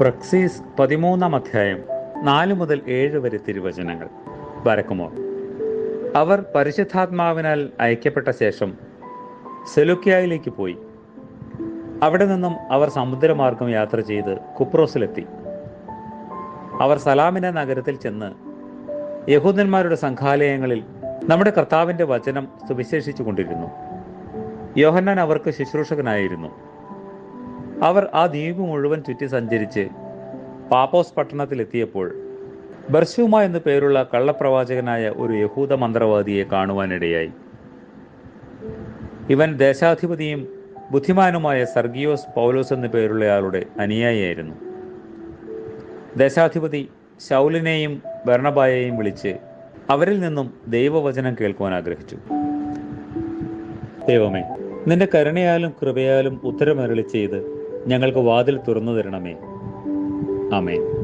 പ്രക്സീസ് പതിമൂന്നാം അധ്യായം നാല് മുതൽ ഏഴ് വരെ തിരുവചനങ്ങൾ. വരക്കുമോ? അവർ പരിശുദ്ധാത്മാവിനാൽ അയക്കപ്പെട്ട ശേഷം സെലുക്കിയായിലേക്ക് പോയി. അവിടെ നിന്നും അവർ സമുദ്രമാർഗം യാത്ര ചെയ്ത് കുപ്രോസിലെത്തി. അവർ സലാമിന നഗരത്തിൽ ചെന്ന് യഹൂദന്മാരുടെ സംഘാലയങ്ങളിൽ നമ്മുടെ കർത്താവിന്റെ വചനം സുവിശേഷിച്ചു കൊണ്ടിരുന്നു യോഹന്നാൻ അവർക്ക് ശുശ്രൂഷകനായിരുന്നു. അവർ ആ ദ്വീപ് മുഴുവൻ ചുറ്റി സഞ്ചരിച്ച് പാപ്പോസ് പട്ടണത്തിലെത്തിയപ്പോൾ ബർസ്യൂമ എന്നു പേരുള്ള കള്ളപ്രവാചകനായ ഒരു യഹൂദ മന്ത്രവാദിയെ കാണുവാനിടയായി. ഇവൻ ദേശാധിപതിയും ബുദ്ധിമാനുമായ സർഗിയോസ് പൗലോസ് എന്നു പേരുള്ളയാളുടെ അനുയായിയായിരുന്നു. ദേശാധിപതി ശൗലിനെയും ഭരണബായെയും വിളിച്ച് അവരിൽ നിന്നും ദൈവവചനം കേൾക്കുവാൻ ആഗ്രഹിച്ചു. ദൈവമേ നിന്റെ കരുണയാലും കൃപയാലും ഉത്തരമരളി ചെയ്ത് ഞങ്ങൾക്ക് വാതിൽ തുറന്നു തരണമേ. ആമേൻ.